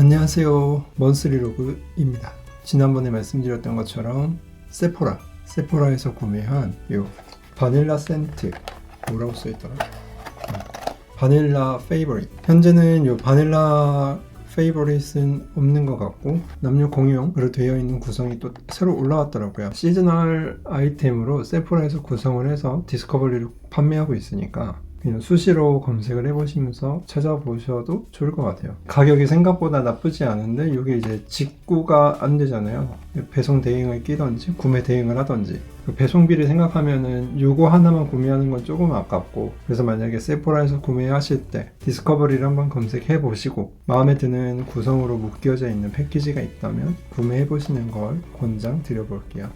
안녕하세요. 먼스리로그입니다. 지난번에 말씀드렸던 것처럼 세포라, 세포라에서 구매한 요 바닐라 센트 뭐라고 써있더라? 바닐라 페이버릿. 현재는 요 바닐라 페이버릿은 없는 것 같고 남녀 공용으로 되어 있는 구성이 또 새로 올라왔더라고요. 시즈널 아이템으로 세포라에서 구성을 해서 디스커버리로 판매하고 있으니까 그냥 수시로 검색을 해보시면서 찾아보셔도 좋을 것 같아요. 가격이 생각보다 나쁘지 않은데 이게 이제 직구가 안 되잖아요. 배송 대행을 끼던지 구매 대행을 하던지 그 배송비를 생각하면은 요거 하나만 구매하는 건 조금 아깝고 그래서 만약에 세포라에서 구매하실 때 디스커버리를 한번 검색해 보시고 마음에 드는 구성으로 묶여져 있는 패키지가 있다면 구매해 보시는 걸 권장 드려볼게요.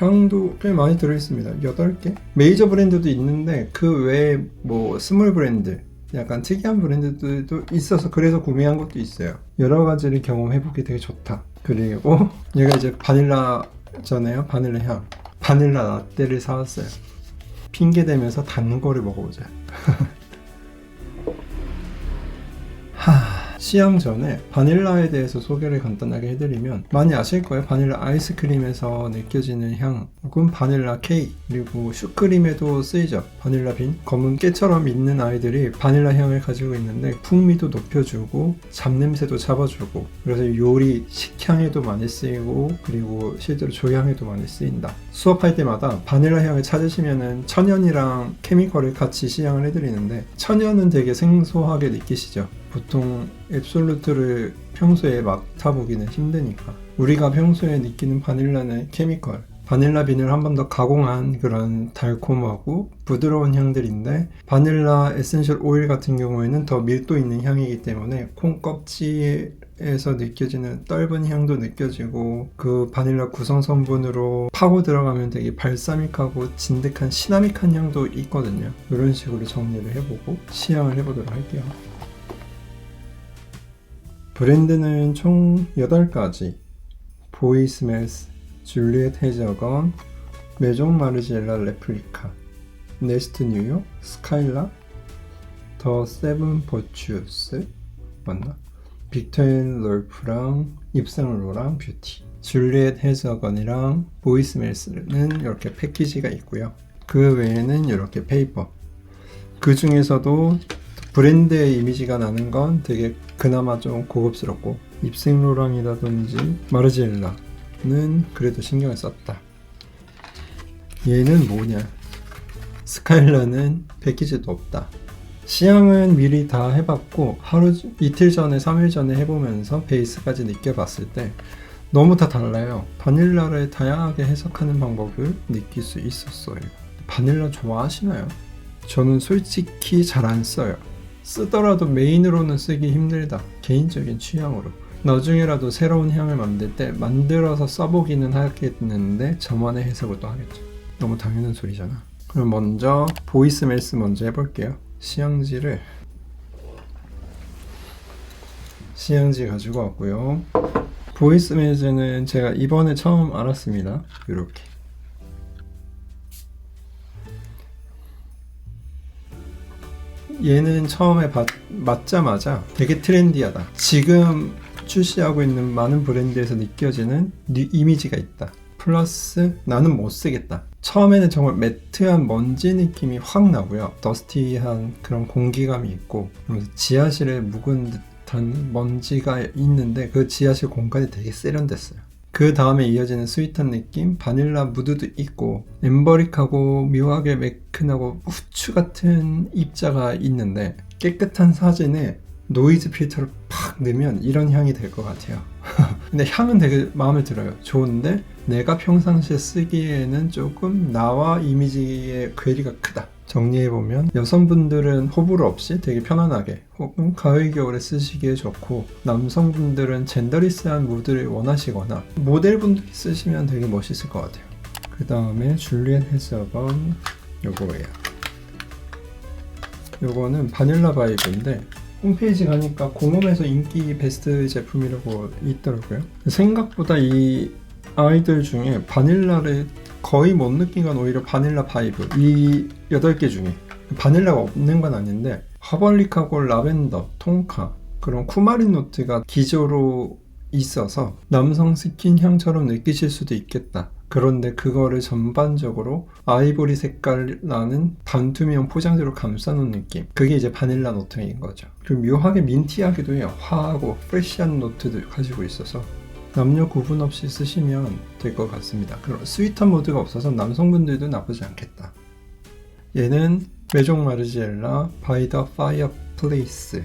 향도 꽤 많이 들어있습니다. 8개? 메이저 브랜드도 있는데 그 외에 뭐 스몰 브랜드 약간 특이한 브랜드들도 있어서 그래서 구매한 것도 있어요. 여러 가지를 경험해보기 되게 좋다. 그리고 얘가 이제 바닐라잖아요. 바닐라 향. 바닐라 라떼를 사왔어요. 핑계 대면서 단 거를 먹어보자. 시향 전에 바닐라에 대해서 소개를 간단하게 해드리면 많이 아실 거예요. 바닐라 아이스크림에서 느껴지는 향 혹은 바닐라 케이크 그리고 슈크림에도 쓰이죠. 바닐라 빈 검은 깨처럼 있는 아이들이 바닐라 향을 가지고 있는데 풍미도 높여주고 잡냄새도 잡아주고 그래서 요리 식향에도 많이 쓰이고 그리고 실제로 조향에도 많이 쓰인다. 수업할 때마다 바닐라 향을 찾으시면은 천연이랑 케미컬을 같이 시향을 해드리는데 천연은 되게 생소하게 느끼시죠. 보통 앱솔루트를 평소에 맡아보기는 힘드니까. 우리가 평소에 느끼는 바닐라는 케미컬 바닐라 빈을 한 번 더 가공한 그런 달콤하고 부드러운 향들인데 바닐라 에센셜 오일 같은 경우에는 더 밀도 있는 향이기 때문에 콩 껍질에서 느껴지는 떫은 향도 느껴지고 그 바닐라 구성 성분으로 파고 들어가면 되게 발사믹하고 진득한 시나믹한 향도 있거든요. 이런 식으로 정리를 해보고 시향을 해보도록 할게요 브랜드는 총 8가지. 보이스멜스, 줄리엣 해저건, 메종 마르지엘라 레플리카, 네스트 뉴욕, 스카일라, 더 세븐 버추스 맞나? 빅터 앤 롤프랑 입생로랑 뷰티. 줄리엣 해저건이랑 보이스멜스는 이렇게 패키지가 있고요. 그 외에는 이렇게 페이퍼. 그 중에서도 브랜드의 이미지가 나는 건 되게 그나마 좀 고급스럽고 입생로랑이라든지 마르지엘라는 그래도 신경을 썼다. 얘는 뭐냐? 스카일라는 패키지도 없다. 시향은 미리 다 해봤고 하루 이틀 전에 3일 전에 해보면서 베이스까지 느껴봤을 때 너무 다 달라요. 바닐라를 다양하게 해석하는 방법을 느낄 수 있었어요. 바닐라 좋아하시나요? 저는 솔직히 잘 안 써요. 쓰더라도 메인으로는 쓰기 힘들다. 개인적인 취향으로. 나중에라도 새로운 향을 만들 때 만들어서 써보기는 하겠는데 저만의 해석을 또 하겠죠. 너무 당연한 소리잖아. 그럼 먼저 보이스 멜스 먼저 해볼게요. 시향지를 시향지 가지고 왔고요. 보이스 멜스는 제가 이번에 처음 알았습니다. 이렇게. 얘는 처음에 받, 맞자마자 되게 트렌디하다. 지금 출시하고 있는 많은 브랜드에서 느껴지는 뉴 이미지가 있다. 플러스 나는 못 쓰겠다. 처음에는 정말 매트한 먼지 느낌이 확 나고요. 더스티한 그런 공기감이 있고 지하실에 묵은 듯한 먼지가 있는데 그 지하실 공간이 되게 세련됐어요. 그 다음에 이어지는 스윗한 느낌, 바닐라 무드도 있고 엠버릭하고 묘하게 매끈하고 후추 같은 입자가 있는데 깨끗한 사진에 노이즈 필터를 팍 넣으면 이런 향이 될 것 같아요. 근데 향은 되게 마음에 들어요. 좋은데 내가 평상시에 쓰기에는 조금 나와 이미지의 괴리가 크다. 정리해보면 여성분들은 호불호 없이 되게 편안하게 혹은 가을 겨울에 쓰시기에 좋고 남성분들은 젠더리스한 무드를 원하시거나 모델분들이 쓰시면 되게 멋있을 것 같아요. 그 다음에 줄리엣 해서건 요거예요. 요거는 바닐라 바이브인데 홈페이지 가니까 공홈에서 인기 베스트 제품이라고 있더라고요. 생각보다 이 아이들 중에 바닐라를 거의 못 느낀 건 오히려 바닐라 바이브 이 8개 중에 바닐라가 없는 건 아닌데 하벌릭하고 라벤더, 통카 그런 쿠마린 노트가 기조로 있어서 남성 스킨 향처럼 느끼실 수도 있겠다. 그런데 그거를 전반적으로 아이보리 색깔 나는 반투명 포장지로 감싸놓은 느낌. 그게 이제 바닐라 노트인 거죠. 그리고 묘하게 민티하기도 해요. 화하고 프레시한 노트도 가지고 있어서 남녀 구분 없이 쓰시면 될 것 같습니다. 그런 스윗한 모드가 없어서 남성분들도 나쁘지 않겠다. 얘는 메종 마르지엘라 바이 더 파이어 플레이스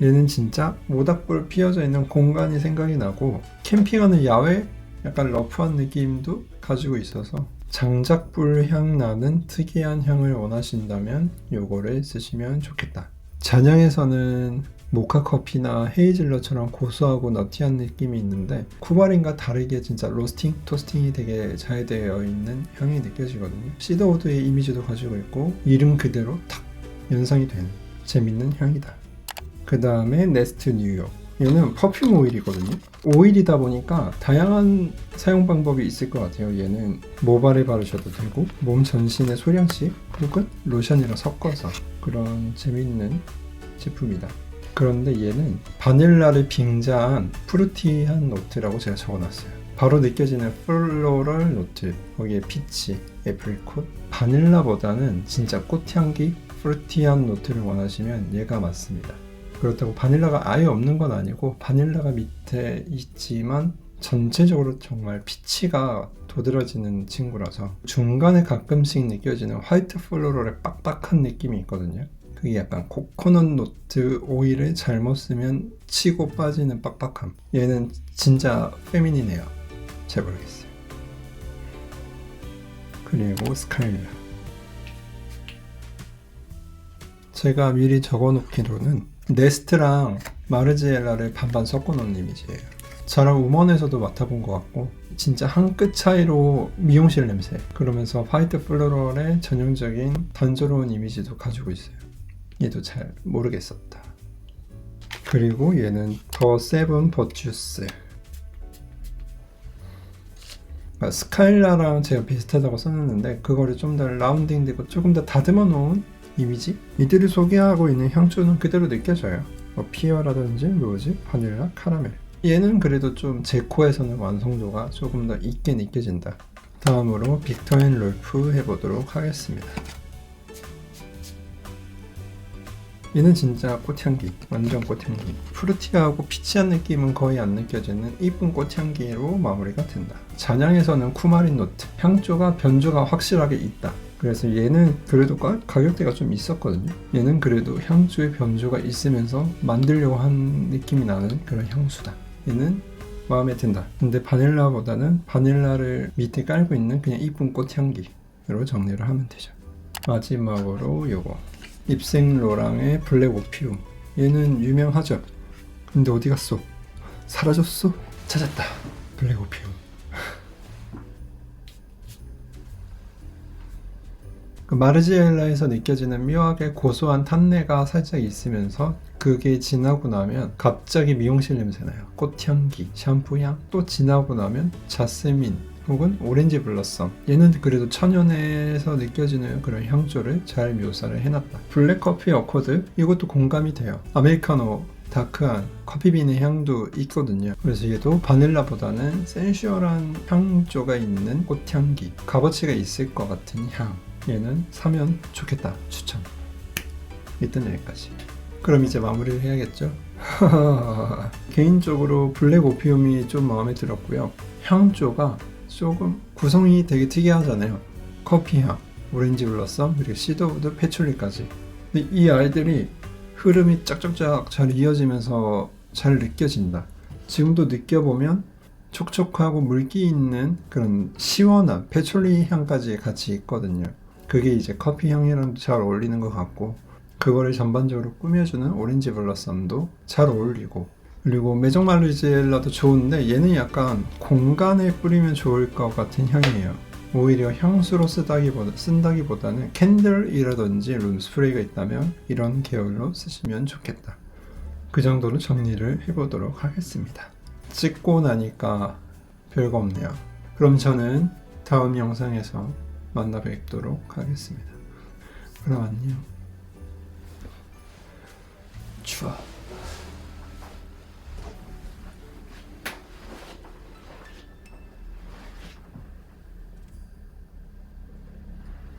얘는 진짜 모닥불 피어져 있는 공간이 생각이 나고 캠핑하는 야외 약간 러프한 느낌도 가지고 있어서 장작불 향 나는 특이한 향을 원하신다면 요거를 쓰시면 좋겠다. 잔향에서는 모카 커피나 헤이즐넛처럼 고소하고 너티한 느낌이 있는데 쿠바린과 다르게 진짜 로스팅, 토스팅이 되게 잘 되어 있는 향이 느껴지거든요. 시더우드의 이미지도 가지고 있고 이름 그대로 탁 연상이 되는 재밌는 향이다. 그 다음에 네스트 뉴욕. 얘는 퍼퓸 오일이거든요. 오일이다 보니까 다양한 사용 방법이 있을 것 같아요. 얘는 모발에 바르셔도 되고 몸 전신에 소량씩 혹은 로션이랑 섞어서 그런 재밌는 제품이다. 그런데 얘는 바닐라를 빙자한 프루티한 노트라고 제가 적어놨어요. 바로 느껴지는 플로럴 노트, 거기에 피치, 애프리콧, 바닐라보다는 진짜 꽃향기, 프루티한 노트를 원하시면 얘가 맞습니다. 그렇다고 바닐라가 아예 없는 건 아니고 바닐라가 밑에 있지만 전체적으로 정말 피치가 도드라지는 친구라서 중간에 가끔씩 느껴지는 화이트 플로럴의 빡빡한 느낌이 있거든요. 그게 약간 코코넛 노트 오일을 잘못 쓰면 치고 빠지는 빡빡함. 얘는 진짜 페미닌해요. 잘 모르겠어요. 그리고 스카일라. 제가 미리 적어놓기로는 네스트랑 마르지엘라를 반반 섞어놓은 이미지예요. 저랑 우먼에서도 맡아본 것 같고 진짜 한 끗 차이로 미용실 냄새 그러면서 화이트 플로럴의 전형적인 단조로운 이미지도 가지고 있어요. 얘도 잘 모르겠었다. 그리고 얘는 더 세븐 버추스 그러니까 스카일라랑 제가 비슷하다고 써놨는데 그거를 좀 더 라운딩되고 조금 더 다듬어 놓은 이미지? 이들이 소개하고 있는 향초는 그대로 느껴져요. 뭐 피어라든지 로즈, 바닐라, 카라멜. 얘는 그래도 좀 제 코에서는 완성도가 조금 더 있게 느껴진다. 다음으로 빅터 앤 롤프 해보도록 하겠습니다. 얘는 진짜 꽃향기, 완전 꽃향기. 프루티하고 피치한 느낌은 거의 안 느껴지는 이쁜 꽃향기로 마무리가 된다. 잔향에서는 쿠마린 노트, 향조가 변주가 확실하게 있다. 그래서 얘는 그래도 가, 가격대가 좀 있었거든요. 얘는 그래도 향주의 변주가 있으면서 만들려고 한 느낌이 나는 그런 향수다. 얘는 마음에 든다. 근데 바닐라보다는 바닐라를 밑에 깔고 있는 그냥 이쁜 꽃 향기로 정리를 하면 되죠. 마지막으로 요거 입생 로랑의 블랙 오피움. 얘는 유명하죠. 근데 어디 갔어? 사라졌어? 찾았다. 블랙 오피움. 그 마르지엘라에서 느껴지는 묘하게 고소한 탄내가 살짝 있으면서 그게 지나고 나면 갑자기 미용실 냄새 나요. 꽃향기, 샴푸향, 또 지나고 나면 자스민 혹은 오렌지 블러썸. 얘는 그래도 천연에서 느껴지는 그런 향조를 잘 묘사를 해놨다. 블랙 커피 어코드 이것도 공감이 돼요. 아메리카노 다크한 커피빈의 향도 있거든요. 그래서 얘도 바닐라보다는 센슈얼한 향조가 있는 꽃향기, 값어치가 있을 것 같은 향. 얘는 사면 좋겠다 추천 일단 여기까지 그럼 이제 마무리를 해야겠죠 개인적으로 블랙 오피움이 좀 마음에 들었고요 향조가 조금 구성이 되게 특이하잖아요. 커피향, 오렌지 블러썸, 그리고 시더우드, 패출리까지. 이 아이들이 흐름이 짝짝짝 잘 이어지면서 잘 느껴진다. 지금도 느껴보면 촉촉하고 물기 있는 그런 시원한 패출리 향까지 같이 있거든요. 그게 이제 커피 향이랑 잘 어울리는 것 같고 그거를 전반적으로 꾸며주는 오렌지 블러썸도 잘 어울리고 그리고 메종 말리젤라도 좋은데 얘는 약간 공간에 뿌리면 좋을 것 같은 향이에요 오히려 향수로 쓰다기보다, 쓴다기보다는 캔들이라든지 룸스프레이가 있다면 이런 계열로 쓰시면 좋겠다 그 정도로 정리를 해보도록 하겠습니다 찍고 나니까 별거 없네요 그럼 저는 다음 영상에서 만나 뵙도록 하겠습니다. 그럼 안녕. 추워.